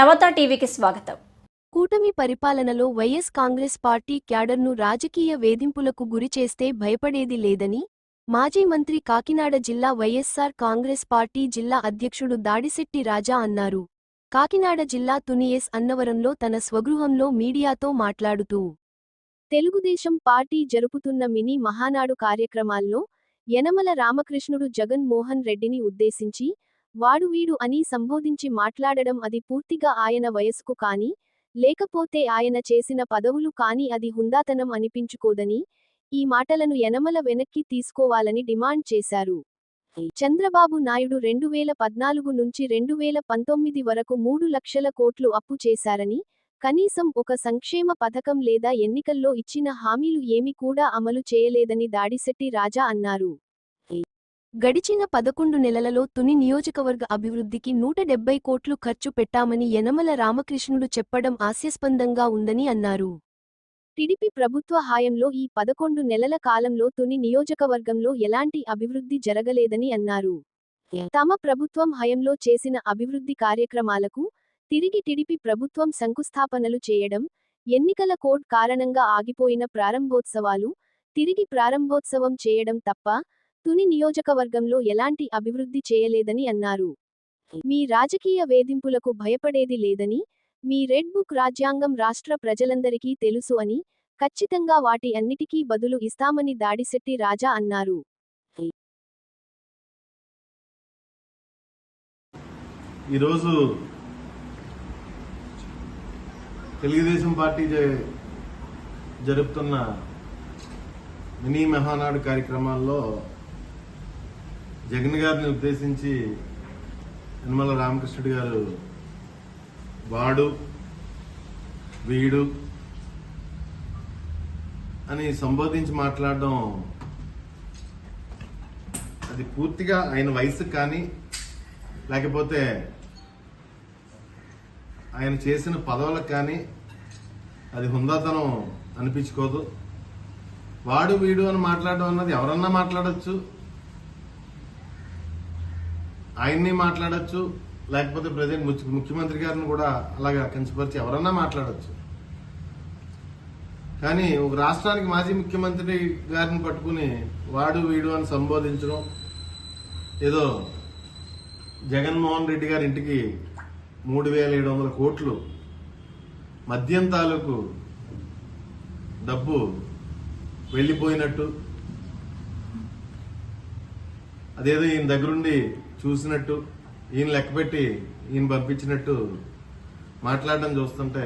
నవత టీవీకి స్వాగతం. కూటమి పరిపాలనలో వైఎస్ కాంగ్రెస్ పార్టీ క్యాడర్ను రాజకీయ వేధింపులకు గురిచేస్తే భయపడేది లేదని మాజీ మంత్రి కాకినాడ జిల్లా వైఎస్సార్ కాంగ్రెస్ పార్టీ జిల్లా అధ్యక్షుడు దాడిశెట్టి రాజా అన్నారు. కాకినాడ జిల్లా తునియస్ అన్నవరంలో తన స్వగృహంలో మీడియాతో మాట్లాడుతూ తెలుగుదేశం పార్టీ జరుపుతున్న మినీ మహానాడు కార్యక్రమాల్లో యనమల రామకృష్ణుడు జగన్ మోహన్ రెడ్డిని ఉద్దేశించి వాడు వీడు అని సంబోధించి మాట్లాడడం అది పూర్తిగా ఆయన వయస్కు కాని లేకపోతే ఆయన చేసిన పదవులు కాని అది హుందాతనం అనిపించుకోదని ఈ మాటలను యనమల వెనక్కి తీసుకోవాలని డిమాండ్ చేశారు. చంద్రబాబు నాయుడు రెండు వేల పద్నాలుగు నుంచి రెండు వేల పంతొమ్మిది వరకు మూడు లక్షల కోట్లు అప్పు చేశారని కనీసం ఒక సంక్షేమ పథకం లేదా ఎన్నికల్లో ఇచ్చిన హామీలు ఏమి కూడా అమలు చేయలేదని దాడిశెట్టి రాజా అన్నారు. గడిచిన పదకొండు నెలలలో తుని నియోజకవర్గ అభివృద్ధికి నూట డెబ్బై కోట్లు ఖర్చు పెట్టామని యనమల రామకృష్ణుడు చెప్పడం హాస్యాస్పందంగా ఉందని అన్నారు. టిడిపి ప్రభుత్వ హాయంలో ఈ పదకొండు నెలల కాలంలో తుని నియోజకవర్గంలో ఎలాంటి అభివృద్ధి జరగలేదని అన్నారు. తమ ప్రభుత్వం హయంలో చేసిన అభివృద్ధి కార్యక్రమాలకు తిరిగి టిడిపి ప్రభుత్వం శంకుస్థాపనలు చేయడం ఎన్నికల కోడ్ కారణంగా ఆగిపోయిన ప్రారంభోత్సవాలు తిరిగి ప్రారంభోత్సవం చేయడం తప్ప తుని నియోజకవర్గంలో ఎలాంటి అభివృద్ధి చేయలేదని అన్నారు. మీ రాజకీయ వేధింపులకు భయపడేది లేదని మీ రెడ్ బుక్ రాజ్యాంగం రాష్ట్ర ప్రజలందరికీ తెలుసు అని ఖచ్చితంగా వాటి అన్నిటికీ బదులు ఇస్తామని దాడిశెట్టి రాజా అన్నారు. ఈరోజు తెలుగుదేశం పార్టీ జరుపుతున్న మినీ మహానాడు కార్యక్రమాల్లో జగన్ గారిని ఉద్దేశించి యనమల రామకృష్ణుడు గారు వాడు వీడు అని సంబోధించి మాట్లాడడం అది పూర్తిగా ఆయన వయసు కానీ లేకపోతే ఆయన చేసిన పదవులకు కానీ అది హుందాతనం అనిపించుకోదు. వాడు వీడు అని మాట్లాడడం అన్నది ఎవరన్నా మాట్లాడచ్చు. ఆయన్ని మాట్లాడచ్చు లేకపోతే ప్రజెంట్ ముఖ్యమంత్రి గారిని కూడా అలాగా కించపరిచి ఎవరన్నా మాట్లాడచ్చు. కానీ ఒక రాష్ట్రానికి మాజీ ముఖ్యమంత్రి గారిని పట్టుకుని వాడు వీడు అని సంబోధించడం ఏదో జగన్మోహన్ రెడ్డి గారి ఇంటికి మూడు వేల ఏడు వందల కోట్లు మద్యం తాలూకు డబ్బు వెళ్ళిపోయినట్టు. అదేదో ఈయన దగ్గరుండి చూసినట్టు ఈయన లెక్కపెట్టి ఈయన పంపించినట్టు మాట్లాడడం చూస్తుంటే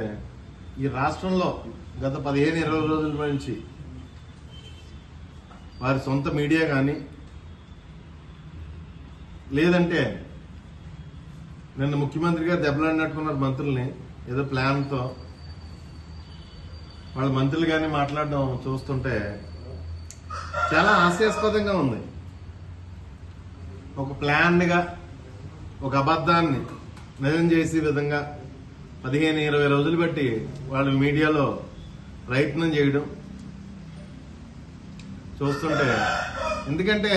ఈ రాష్ట్రంలో గత పదిహేను ఇరవై రోజుల నుంచి వారి సొంత మీడియా కానీ లేదంటే నిన్న ముఖ్యమంత్రి గారు దెబ్బలాడినట్టుకున్నారు మంత్రుల్ని ఏదో ప్లాన్తో. వాళ్ళ మంత్రులు కానీ మాట్లాడడం చూస్తుంటే చాలా హాస్యాస్పదంగా ఉంది. ఒక ప్లాన్డ్గా ఒక అబద్ధాన్ని నిజం చేసే విధంగా పదిహేను ఇరవై రోజులు బట్టి వాళ్ళు మీడియాలో ప్రయత్నం చేయడం చూస్తుంటే ఎందుకంటే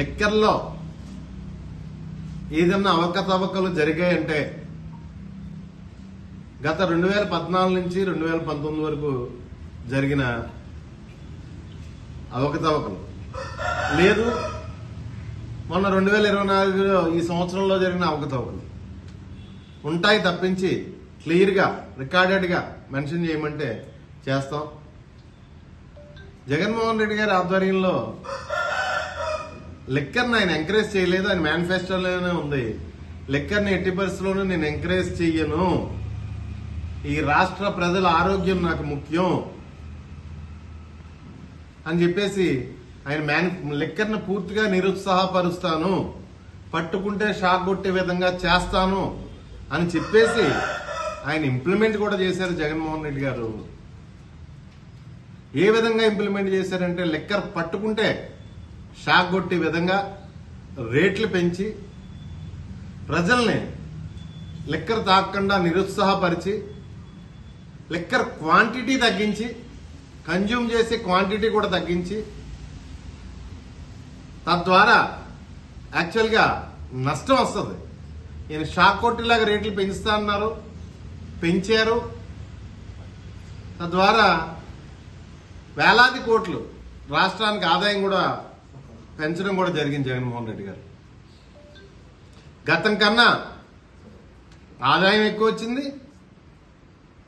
లెక్కర్లో ఏదన్నా అవకతవకలు జరిగాయంటే గత రెండు వేల పద్నాలుగు నుంచి రెండు వేల పంతొమ్మిది వరకు జరిగిన అవకతవకలు. లేదు మొన్న రెండు వేల ఇరవై నాలుగులో ఈ సంవత్సరంలో జరిగిన అవకతవకలు. ఉంటాయి తప్పించి క్లియర్గా రికార్డెడ్గా మెన్షన్ చేయమంటే చేస్తాం. జగన్మోహన్ రెడ్డి గారి ఆధ్వర్యంలో లిక్కర్ని ఆయన ఎంకరేజ్ చేయలేదు ఆయన మేనిఫెస్టోలోనే ఉంది. లిక్కర్ని ఎట్టి పరిస్థితుల్లోనూ నేను ఎంకరేజ్ చెయ్యను. ఈ రాష్ట్ర ప్రజల ఆరోగ్యం నాకు ముఖ్యం అని చెప్పేసి ఆయన మ్యాన్ లిక్కర్ని పూర్తిగా నిరుత్సాహపరుస్తాను. పట్టుకుంటే షాక్ కొట్టే విధంగా చేస్తాను అని చెప్పేసి ఆయన ఇంప్లిమెంట్ కూడా చేశారు జగన్మోహన్ రెడ్డి గారు. ఏ విధంగా ఇంప్లిమెంట్ చేశారంటే లిక్కర్ పట్టుకుంటే షాక్ కొట్టే విధంగా రేట్లు పెంచి ప్రజల్ని లిక్కర్ తాగకుండా నిరుత్సాహపరిచి లిక్కర్ క్వాంటిటీ తగ్గించి కన్జ్యూమ్ చేసే క్వాంటిటీ కూడా తగ్గించి తద్వారా యాక్చువల్గా నష్టం వస్తుంది. ఈయన షాక్ కొట్టేలాగా రేట్లు పెంచుతా అన్నారు పెంచారు. తద్వారా వేలాది కోట్లు రాష్ట్రానికి ఆదాయం కూడా పెంచడం కూడా జరిగింది జగన్మోహన్ రెడ్డి గారు. గతం కన్నా ఆదాయం ఎక్కువ వచ్చింది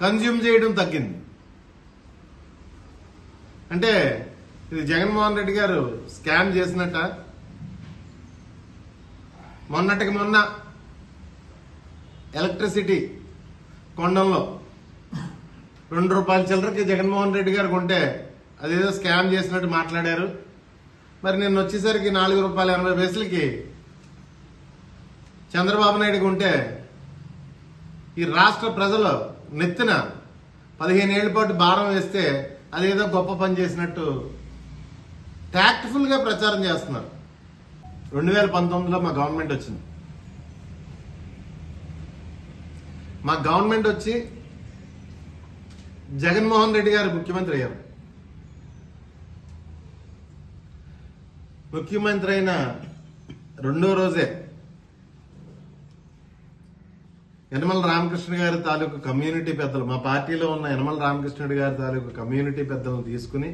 కన్జ్యూమ్ చేయడం తగ్గింది. అంటే ఇది జగన్మోహన్ రెడ్డి గారు స్కామ్ చేసినట్ట. మొన్నటికి మొన్న ఎలక్ట్రిసిటీ కొండంలో రెండు రూపాయల చిల్లరకి జగన్మోహన్ రెడ్డి గారు కొంటే అదేదో స్కామ్ చేసినట్టు మాట్లాడారు. మరి నేను వచ్చేసరికి నాలుగు రూపాయల ఎనభై పైసలకి చంద్రబాబు నాయుడు కొంటే ఈ రాష్ట్ర ప్రజలు నెత్తిన పదిహేను ఏళ్ళ పాటు భారం వేస్తే అదేదో గొప్ప పని చేసినట్టు ట్యాక్ట్ఫుల్గా ప్రచారం చేస్తున్నారు. రెండు వేల పంతొమ్మిదిలో మా గవర్నమెంట్ వచ్చింది. మా గవర్నమెంట్ వచ్చి జగన్మోహన్ రెడ్డి గారు ముఖ్యమంత్రి అయ్యారు. ముఖ్యమంత్రి అయిన రెండో రోజే యనమల రామకృష్ణ గారి తాలూకు కమ్యూనిటీ పెద్దలు మా పార్టీలో ఉన్న యనమల రామకృష్ణుడి గారి తాలూకు కమ్యూనిటీ పెద్దలను తీసుకుని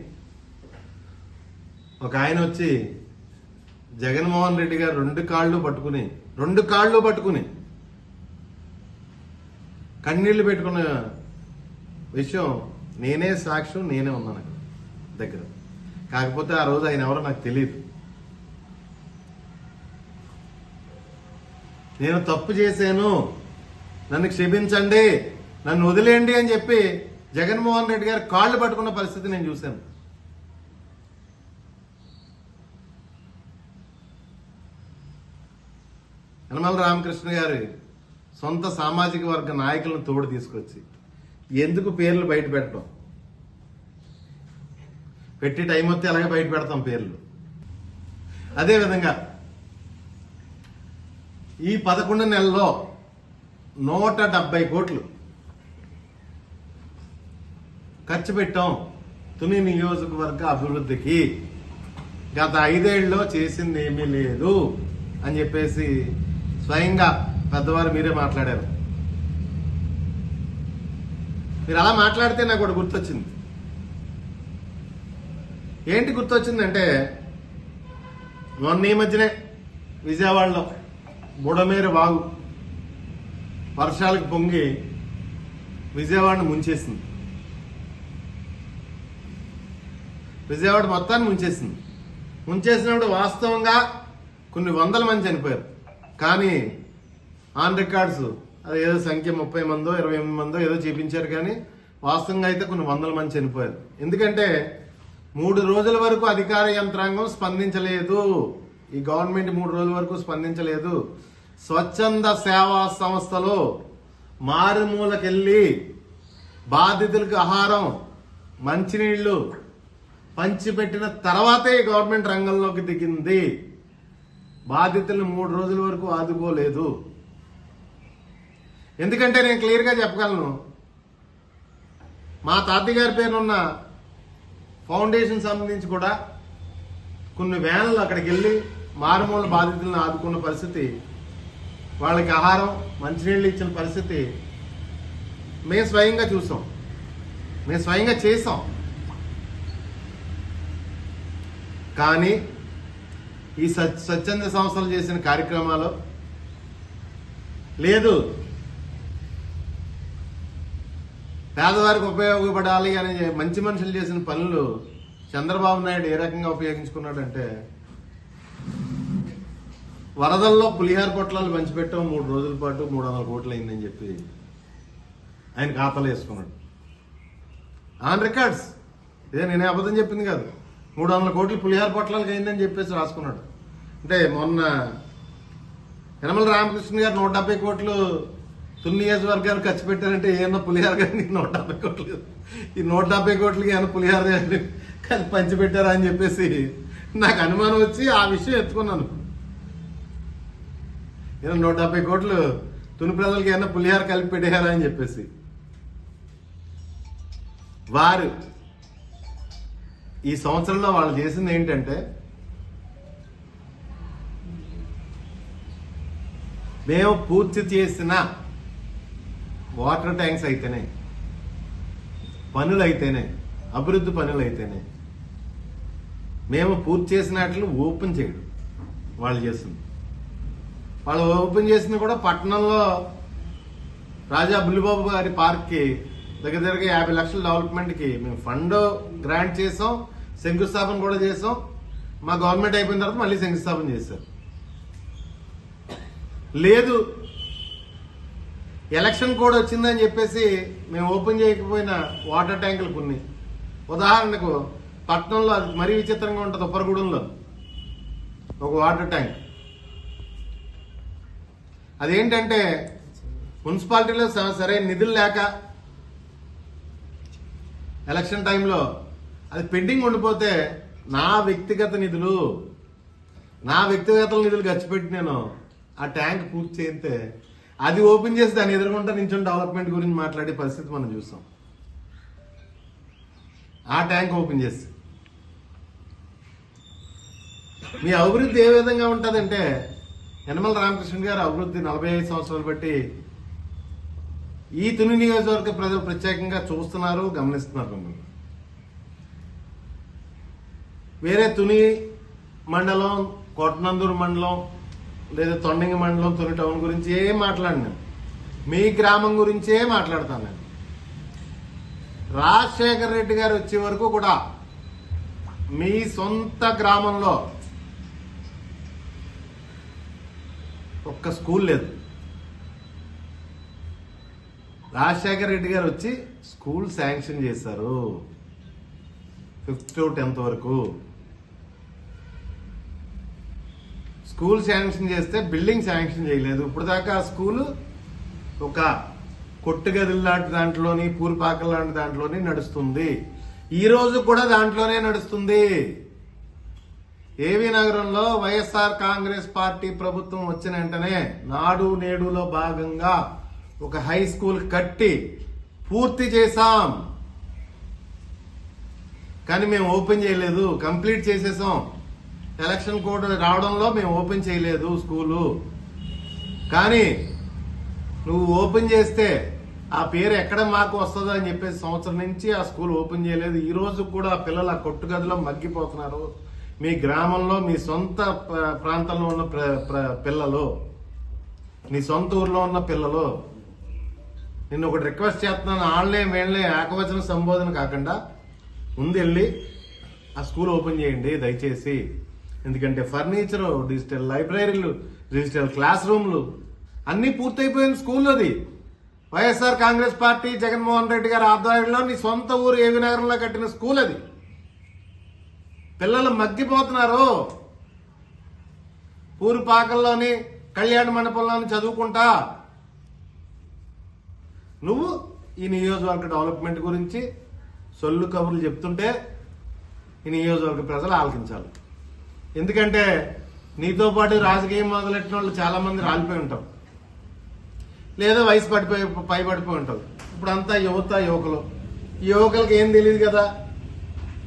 ఒక ఆయన వచ్చి జగన్మోహన్ రెడ్డి గారు రెండు కాళ్ళు పట్టుకుని రెండు కాళ్ళు పట్టుకుని కన్నీళ్ళు పెట్టుకున్న విషయం నేనే సాక్ష్యం నేనే ఉన్నాను అక్కడ దగ్గర. కాకపోతే ఆ రోజు ఆయన ఎవరో నాకు తెలియదు నేను తప్పు చేశాను నన్ను క్షమించండి నన్ను వదిలేయండి అని చెప్పి జగన్మోహన్ రెడ్డి గారు కాళ్ళు పట్టుకున్న పరిస్థితి నేను చూశాను. యనమల రామకృష్ణ గారు సొంత సామాజిక వర్గ నాయకులను తోడు తీసుకొచ్చి ఎందుకు పేర్లు బయట పెట్టడం? పెట్టి టైం వస్తే అలాగే బయట పెడతాం పేర్లు. అదేవిధంగా ఈ పదకొండు నెలల్లో నూట డెబ్బై కోట్లు ఖర్చు పెట్టాం తుని నియోజకవర్గ అభివృద్ధికి. గత ఐదేళ్ళలో చేసింది ఏమీ లేదు అని చెప్పేసి స్వయంగా పెద్దవారు మీరే మాట్లాడారు. మీరు అలా మాట్లాడితే నాకు ఒకటి గుర్తొచ్చింది. ఏంటి గుర్తొచ్చిందంటే మొన్న ఈ మధ్యనే విజయవాడలో బుడమేరు వాగు వర్షాలకు పొంగి విజయవాడను ముంచేసింది. విజయవాడ మొత్తాన్ని ముంచేసింది. ముంచేసినప్పుడు వాస్తవంగా కొన్ని వందల మంది చనిపోయారు. కానీ ఆన్ రికార్డ్స్ అది ఏదో సంఖ్య ముప్పై మందో ఇరవై ఎనిమిది మందో ఏదో చూపించారు కానీ వాస్తవంగా అయితే కొన్ని వందల మంది చనిపోయారు. ఎందుకంటే మూడు రోజుల వరకు అధికార యంత్రాంగం స్పందించలేదు. ఈ గవర్నమెంట్ మూడు రోజుల వరకు స్పందించలేదు. స్వచ్ఛంద సేవా సంస్థలో మారుమూలకెళ్ళి బాధితులకు ఆహారం మంచినీళ్ళు పంచిపెట్టిన తర్వాతే ఈ గవర్నమెంట్ రంగంలోకి దిగింది. బాధితులను మూడు రోజుల వరకు ఆదుకోలేదు. ఎందుకంటే నేను క్లియర్గా చెప్పగలను. మా తాతయ్య గారి పేరున్న ఫౌండేషన్ సంబంధించి కూడా కొన్ని వ్యాన్లు అక్కడికి వెళ్ళి మారుమూల బాధితులను ఆదుకున్న పరిస్థితి వాళ్ళకి ఆహారం మంచినీళ్ళు ఇచ్చిన పరిస్థితి మేము స్వయంగా చూసాం. మేము స్వయంగా చేసాం. కానీ ఈ స్వచ్ఛంద సంస్థలు చేసిన కార్యక్రమాలు? లేదు. పేదవారికి ఉపయోగపడాలి అనే మంచి మనుషులు చేసిన పనులు చంద్రబాబు నాయుడు ఏ రకంగా ఉపయోగించుకున్నాడంటే వరదల్లో పులిహార పొట్లాలు పంచిపెట్టాం మూడు రోజుల పాటు మూడు వందల కోట్లు అయిందని చెప్పి ఆయన ఖాతాలు వేసుకున్నాడు. On records. ఇదే నేనే అబద్ధం చెప్పింది కాదు. మూడు వందల కోట్లు పులిహార పొట్లాలకు అయిందని చెప్పేసి రాసుకున్నాడు. అంటే మొన్న యనమల రామకృష్ణ గారు నూట డెబ్బై కోట్లు తుని నియోజకవర్గానికి ఖర్చు పెట్టారంటే ఏమన్నా పులిహార కానీ నూట డెబ్బై కోట్లు ఈ నూట డెబ్బై కోట్లకి ఏమన్నా పులిహార కలిపి పంచి పెట్టారా అని చెప్పేసి నాకు అనుమానం వచ్చి ఆ విషయం ఎత్తుకున్నాను. ఏమన్నా నూట డెబ్బై కోట్లు తుని ప్రజలకి ఏమన్నా పులిహార కలిపి పెట్టారా అని చెప్పేసి. వారు ఈ సంవత్సరంలో వాళ్ళు చేసింది ఏంటంటే మేము పూర్తి చేసిన వాటర్ ట్యాంక్స్ అయితేనే పనులు అయితేనే అభివృద్ధి పనులు అయితేనే మేము పూర్తి చేసినట్లు ఓపెన్ చేయడం వాళ్ళు చేస్తుంది. వాళ్ళు ఓపెన్ చేసిన కూడా పట్టణంలో రాజా బుల్లిబాబు గారి పార్క్కి దగ్గర దగ్గర యాభై లక్షల డెవలప్మెంట్కి మేము ఫండ్ గ్రాంట్ చేసాం శంకుస్థాపన కూడా చేసాం. మా గవర్నమెంట్ అయిపోయిన తర్వాత మళ్ళీ శంకుస్థాపన చేశారు. లేదు ఎలక్షన్ కోడ్ వచ్చిందని చెప్పేసి మేము ఓపెన్ చేయకపోయిన వాటర్ ట్యాంకులు కొన్ని. ఉదాహరణకు పట్టణంలో అది మరీ విచిత్రంగా ఉంటుంది ఉప్పరగూడెంలో. ఒక వాటర్ ట్యాంక్. అదేంటంటే మున్సిపాలిటీలో స- సరైన నిధులు లేక ఎలక్షన్ టైంలో అది పెండింగ్ ఉండిపోతే నా వ్యక్తిగత నిధులు నా వ్యక్తిగత నిధులు ఖర్చు పెట్టి నేను ఆ ట్యాంక్ పూర్తి చేస్తే అది ఓపెన్ చేసి దాన్ని ఎదుర్కొంటా నించుని డెవలప్మెంట్ గురించి మాట్లాడే పరిస్థితి మనం చూసాం ఆ ట్యాంక్ ఓపెన్ చేసి. మీ అభివృద్ధి ఏ విధంగా ఉంటుందంటే యనమల రామకృష్ణ గారు అభివృద్ధి నలభై ఐదు సంవత్సరాలు బట్టి ఈ తుని నియోజకవర్గ ప్రజలు ప్రత్యేకంగా చూస్తున్నారు గమనిస్తున్నారు మిమ్మల్ని. వేరే తుని మండలం కోటనందూరు మండలం లేదా తొండంగి మండలం తుని టౌన్ గురించి ఏం మాట్లాడినాను మీ గ్రామం గురించే మాట్లాడతాను నేను. రాజశేఖర రెడ్డి గారు వచ్చే వరకు కూడా మీ సొంత గ్రామంలో ఒక్క స్కూల్ లేదు. రాజశేఖర రెడ్డి గారు వచ్చి స్కూల్ శాంక్షన్ చేశారు. ఫిఫ్త్ టు టెన్త్ వరకు. స్కూల్ శాంక్షన్ చేస్తే బిల్డింగ్ శాంక్షన్ చేయలేదు. ఇప్పుడు దాకా ఆ స్కూలు ఒక కొట్టుగది లాంటి దాంట్లోని పూరిపాకల లాంటి దాంట్లోని నడుస్తుంది. ఈ రోజు కూడా దాంట్లోనే నడుస్తుంది. ఏవి నగరంలో వైఎస్ఆర్ కాంగ్రెస్ పార్టీ ప్రభుత్వం వచ్చిన వెంటనే నాడు నేడులో భాగంగా ఒక హై స్కూల్ కట్టి పూర్తి చేశాం. కానీ మేము ఓపెన్ చేయలేదు కంప్లీట్ చేసేసాం. ఎలక్షన్ కోడ్ రావడంలో మేము ఓపెన్ చేయలేదు స్కూలు. కానీ నువ్వు ఓపెన్ చేస్తే ఆ పేరు ఎక్కడ మాకు వస్తుందో అని చెప్పేసి సంవత్సరం నుంచి ఆ స్కూల్ ఓపెన్ చేయలేదు. ఈ రోజు కూడా ఆ పిల్లలు ఆ కొట్టుగదిలో మగ్గిపోతున్నారు. మీ గ్రామంలో మీ సొంత ప్రాంతంలో ఉన్న ప్ర- ప్ర- పిల్లలు మీ సొంత ఊర్లో ఉన్న పిల్లలు నిన్ను ఒకటి రిక్వెస్ట్ చేస్తున్నాను ఆన్లైన్ వేళ్ళే ఏకవచన సంబోధన కాకుండా ముందు వెళ్ళి ఆ స్కూల్ ఓపెన్ చేయండి దయచేసి. ఎందుకంటే ఫర్నిచరు డిజిటల్ లైబ్రరీలు డిజిటల్ క్లాస్ రూమ్లు అన్నీ పూర్తయిపోయిన స్కూల్ అది. YSR Congress party Jaganmohan Reddy గారి ఆధ్వర్యంలో నీ సొంత ఊరు ఏవి నగరంలో కట్టిన స్కూల్ అది. పిల్లలు మగ్గిపోతున్నారు. పూరిపాకల్లోని కళ్యాణ మండపంలోని చదువుకుంటా. నువ్వు ఈ నియోజకవర్గ డెవలప్మెంట్ గురించి సొల్లు కబుర్లు చెప్తుంటే ఈ నియోజకవర్గ ప్రజలు ఆలకించాలి. ఎందుకంటే నీతో పాటు రాజకీయం మొదలెట్టిన వాళ్ళు చాలామంది రాలిపోయి ఉంటాం లేదా వయసు పడిపోయి పైబడిపోయి పడిపోయి ఇప్పుడు అంతా యువత యువకులు. ఈ యువకులకి ఏం తెలియదు కదా?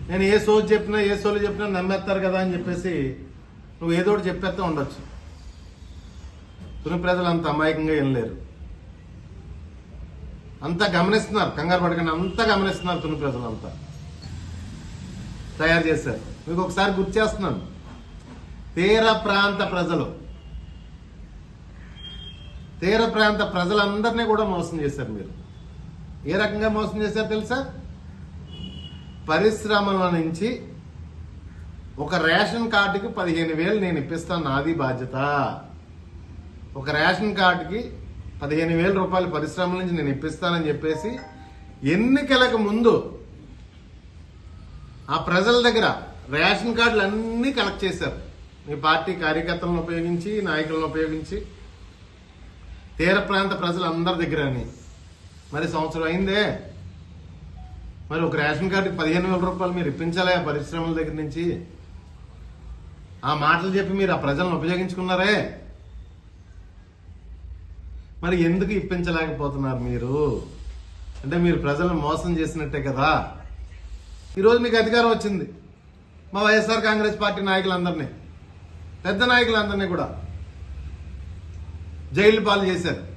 నేను ఏ సోజు చెప్పినా ఏ సోలు చెప్పినా నమ్మేస్తారు కదా అని చెప్పేసి నువ్వు ఏదో ఒకటి చెప్పేస్తా ఉండొచ్చు. తుని ప్రజలు అంత అమాయకంగా ఏం లేరు. అంతా గమనిస్తున్నారు కంగారు పడకండి అంతా గమనిస్తున్నారు తుని ప్రజలు అంతా తయారు చేశారు. మీకు ఒకసారి గుర్తు చేస్తున్నాను. తీర ప్రాంత ప్రజలు. తీర ప్రాంత ప్రజలందరినీ కూడా మోసం చేశారు మీరు. ఏ రకంగా మోసం చేశారు తెలుసా? పరిశ్రమల నుంచి ఒక రేషన్ కార్డుకి పదిహేను వేలు నేను ఇప్పిస్తాను నాది బాధ్యత. ఒక రేషన్ కార్డుకి పదిహేను వేల రూపాయలు పరిశ్రమల నుంచి నేను ఇప్పిస్తానని చెప్పేసి ఎన్నికలకు ముందు ఆ ప్రజల దగ్గర రేషన్ కార్డులు అన్నీ కలెక్ట్ చేశారు. మీ పార్టీ కార్యకర్తలను ఉపయోగించి నాయకులను ఉపయోగించి. తీర ప్రాంత ప్రజలందరి దగ్గరని. మరి సంవత్సరం అయిందే. మరి ఒక రేషన్ కార్డుకి పదిహేను వేల రూపాయలు మీరు ఇప్పించాలి ఆ పరిశ్రమల దగ్గర నుంచి? ఆ మాటలు చెప్పి మీరు ఆ ప్రజలను ఉపయోగించుకున్నారే? మరి ఎందుకు ఇప్పించలేకపోతున్నారు మీరు? అంటే మీరు ప్రజలను మోసం చేసినట్టే కదా? ఈరోజు మీకు అధికారం వచ్చింది. మా వైఎస్ఆర్ కాంగ్రెస్ పార్టీ నాయకులందరినీ పెద్ద నాయకులందరినీ కూడా జైలు పాలు చేశారు.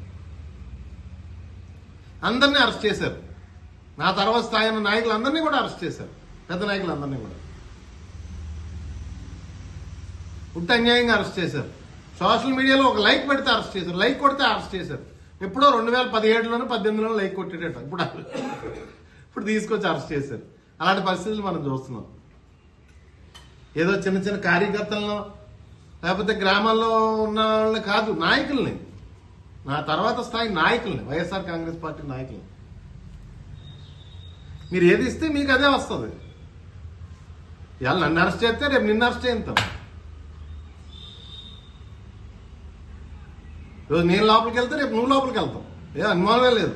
అందరినీ అరెస్ట్ చేశారు. నా తర్వాత స్థాయి నాయకులందరినీ కూడా అరెస్ట్ చేశారు. పెద్ద నాయకులందరినీ కూడా. పుట్టి అన్యాయంగా అరెస్ట్ చేశారు. సోషల్ మీడియాలో ఒక లైక్ పెడితే అరెస్ట్ చేశారు లైక్ కొడితే అరెస్ట్ చేశారు. ఎప్పుడో రెండు వేల పదిహేడులోనూ పద్దెనిమిదిలో లైక్ కొట్టేటట్టు ఇప్పుడు ఇప్పుడు తీసుకొచ్చి అరెస్ట్ చేశారు. అలాంటి పరిస్థితులు మనం చూస్తున్నాం. ఏదో చిన్న చిన్న కార్యకర్తలను లేకపోతే గ్రామాల్లో ఉన్న వాళ్ళని కాదు నాయకుల్ని. నా తర్వాత స్థాయి నాయకుల్ని వైఎస్ఆర్ కాంగ్రెస్ పార్టీ నాయకుల్ని. మీరు ఏది ఇస్తే మీకు అదే వస్తుంది. ఇవాళ నన్ను అరెస్ట్ చేస్తే రేపు నిన్ను అరెస్ట్ చేస్తాం ఈరోజు నేను లోపలికి వెళ్తే రేపు నువ్వు లోపలికి వెళ్తాం ఏ అనుమానమే లేదు.